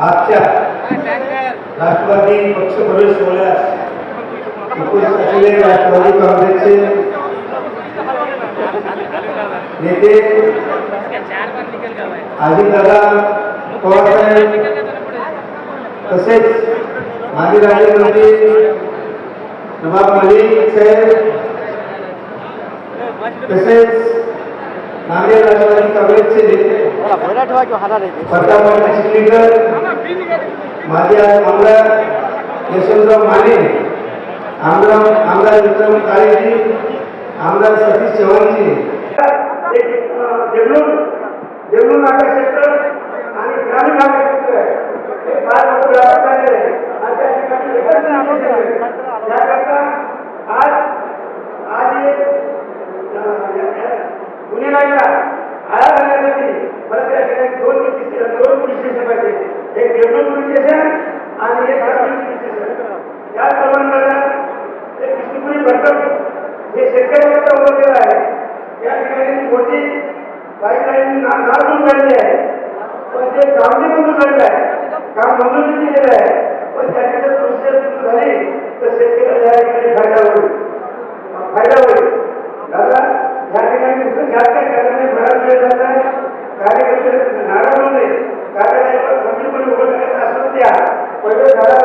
आजच्या राष्ट्रवादी पक्ष प्रवेश सोहळ्यास उपस्थित असलेले राष्ट्रवादी काँग्रेसचे नेते अजितदादा पवारसाहेब तसेच माजी राज्यमंत्री नवाब मलिक साहेब तसेच नांदेड राष्ट्रवादी काँग्रेसचे नेते प्रतापराव चिखलीकर माजी आमदार यशवंतराव माने आमदार आमदार विक्रम काळेजी आमदार सतीश चव्हाणजी. देगलूर देगलूर नाका क्षेत्र आणि ग्रामीण नाका क्षेत्र हे फार मोठं व्यापक आहे. आणि त्या ठिकाणी शेतकऱ्याकरता आहे. या ठिकाणी मोठी पाईपलाईन नाजून नाजूक झालेली आहे. पण ते काम मंजूर झालेलं आहे काम मंजूर बी केलेलं आहे पण त्याची जर प्रोसिजर पूर्ण झाली तर शेतकऱ्याला या ठिकाणी फायदा होईल. फायदा होईल. दादा या ठिकाणी नुसतं जास्त काही झालं बराच वेळ जात आहे. कार्यकर्ते नाराज होऊ नये कार्यालयावर गंभीरपणे उभं करायचं असं द्या पहिलं झाला